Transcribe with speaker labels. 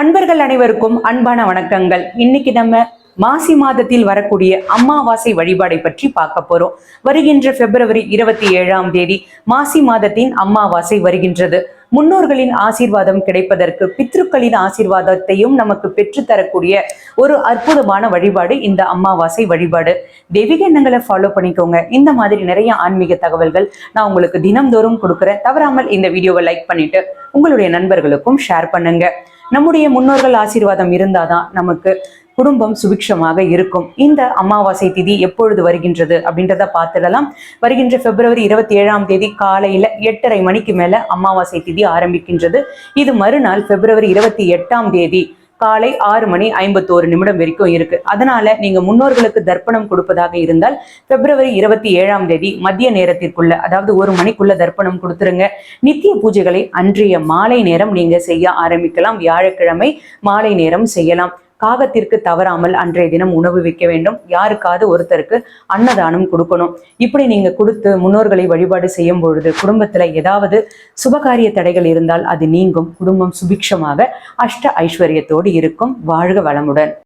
Speaker 1: அன்பர்கள் அனைவருக்கும் அன்பான வணக்கங்கள். இன்னைக்கு நம்ம மாசி மாதத்தில் வரக்கூடிய அம்மாவாசை வழிபாடை பற்றி பார்க்க போறோம். வருகின்ற பிப்ரவரி இருபத்தி ஏழாம் தேதி மாசி மாதத்தின் அம்மாவாசை வருகின்றது. முன்னோர்களின் ஆசீர்வாதம் கிடைப்பதற்கு பித்ருக்களின் ஆசீர்வாதத்தையும் நமக்கு பெற்றுத்தரக்கூடிய ஒரு அற்புதமான வழிபாடு இந்த அம்மாவாசை வழிபாடு. தெய்வீக எண்ணங்களை ஃபாலோ பண்ணிக்கோங்க. இந்த மாதிரி நிறைய ஆன்மீக தகவல்கள் நான் உங்களுக்கு தினம்தோறும் கொடுக்குறேன். தவறாமல் இந்த வீடியோவை லைக் பண்ணிட்டு உங்களுடைய நண்பர்களுக்கும் ஷேர் பண்ணுங்க. நம்முடைய முன்னோர்கள் ஆசீர்வாதம் இருந்தாதான் நமக்கு குடும்பம் சுபிக்ஷமாக இருக்கும். இந்த அமாவாசை திதி எப்பொழுது வருகின்றது அப்படின்றத பார்த்துடலாம். வருகின்ற பிப்ரவரி இருபத்தி ஏழாம் தேதி காலையில எட்டரை மணிக்கு மேல அமாவாசை திதி ஆரம்பிக்கின்றது. இது மறுநாள் பிப்ரவரி இருபத்தி எட்டாம் தேதி. காலை ஆறு மணி ஐம்பத்தோரு நிமிடம் வரைக்கும் இருக்கு. அதனால நீங்க முன்னோர்களுக்கு தர்ப்பணம் கொடுப்பதாக இருந்தால் பிப்ரவரி இருபத்தி ஏழாம் தேதி மதிய நேரத்திற்குள்ள அதாவது ஒரு மணிக்குள்ள தர்ப்பணம் கொடுத்துருங்க. நித்திய பூஜைகளை அன்றைய மாலை நேரம் நீங்க செய்ய ஆரம்பிக்கலாம். வியாழக்கிழமை மாலை நேரம் செய்யலாம். காகத்திற்கு தவறாமல் அன்றைய தினம் உணவு வைக்க வேண்டும். யாருக்காவது ஒருத்தருக்கு அன்னதானம் கொடுக்கணும். இப்படி நீங்க கொடுத்து முன்னோர்களை வழிபாடு செய்யும் பொழுது குடும்பத்துல ஏதாவது சுபகாரிய தடைகள் இருந்தால் அது நீங்கும். குடும்பம் சுபிக்ஷமாக அஷ்ட ஐஸ்வர்யத்தோடு இருக்கும். வாழ்க வளமுடன்.